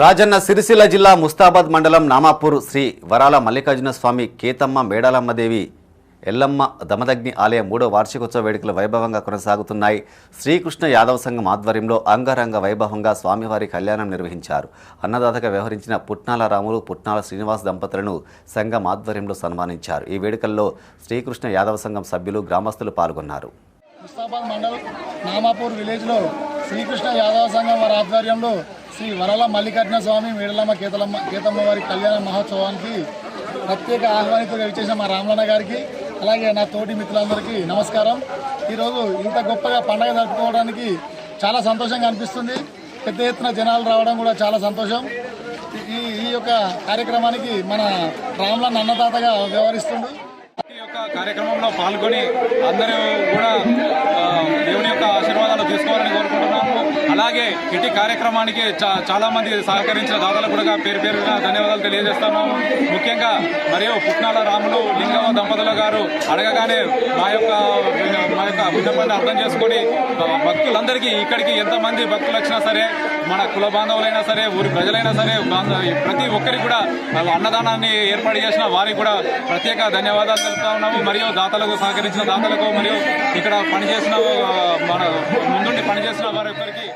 రాజన్న సిరిసిల్ల జిల్లా ముస్తాబాద్ మండలం నామాపూర్ శ్రీ వరాల మల్లికార్జున స్వామి కేతమ్మ మేడాలమ్మదేవి ఎల్లమ్మ దమదగ్ని ఆలయ మూడో వార్షికోత్సవ వేడుకలు వైభవంగా కొనసాగుతున్నాయి. శ్రీకృష్ణ యాదవ సంఘం ఆధ్వర్యంలో అంగరంగ వైభవంగా స్వామివారి కళ్యాణం నిర్వహించారు. అన్నదాతగా వ్యవహరించిన పుట్నాల రాములు పుట్నాల శ్రీనివాస్ దంపతులను సంఘం ఆధ్వర్యంలో సన్మానించారు. ఈ వేడుకల్లో శ్రీకృష్ణ యాదవ సంఘం సభ్యులు గ్రామస్తులు పాల్గొన్నారు. ముస్తాబాద్ మండల్ నామాపూర్ విలేజ్లో శ్రీకృష్ణ యాదవ సంఘం వారి ఆధ్వర్యంలో శ్రీ వరల మల్లికార్జున స్వామి మేడలమ్మ కేతలమ్మ కేతమ్మ వారి కళ్యాణ మహోత్సవానికి ప్రత్యేక ఆహ్వానితులుగా ఇచ్చేసిన మా రామలన్న గారికి అలాగే నా తోటి మిత్రులందరికీ నమస్కారం. ఈరోజు ఇంత గొప్పగా పండగ జరుపుకోవడానికి చాలా సంతోషంగా అనిపిస్తుంది. పెద్ద ఎత్తున జనాలు రావడం కూడా చాలా సంతోషం. ఈ ఈ యొక్క కార్యక్రమానికి మన రామలన్న అన్నదాతగా వ్యవహరిస్తుండు. ఈ యొక్క కార్యక్రమంలో పాల్గొని అందరూ కూడా అలాగే ఇటు కార్యక్రమానికి చా- చాలా మంది సహకరించిన దాతలు కూడా పేరు పేరుగా ధన్యవాదాలు తెలియజేస్తున్నాము ముఖ్యంగా మరియు పుట్నాల రాములు లింగవ దంపతుల గారు అడగగానే మా యొక్క మా యొక్క విన్నపాన్ని అర్థం చేసుకొని భక్తులందరికీ ఇక్కడికి ఎంతమంది భక్తులు వచ్చినా సరే మన కుల బాంధవులైనా సరే ఊరి ప్రజలైనా సరే ప్రతి ఒక్కరికి కూడా వాళ్ళ అన్నదానాన్ని ఏర్పాటు చేసిన వారికి కూడా ప్రత్యేక ధన్యవాదాలు తెలుపుతా ఉన్నాము. మరియు దాతలకు సహకరించిన దాతలకు మరియు ఇక్కడ పనిచేసిన మన ముందుండి పనిచేసిన వారి ఒక్కరికి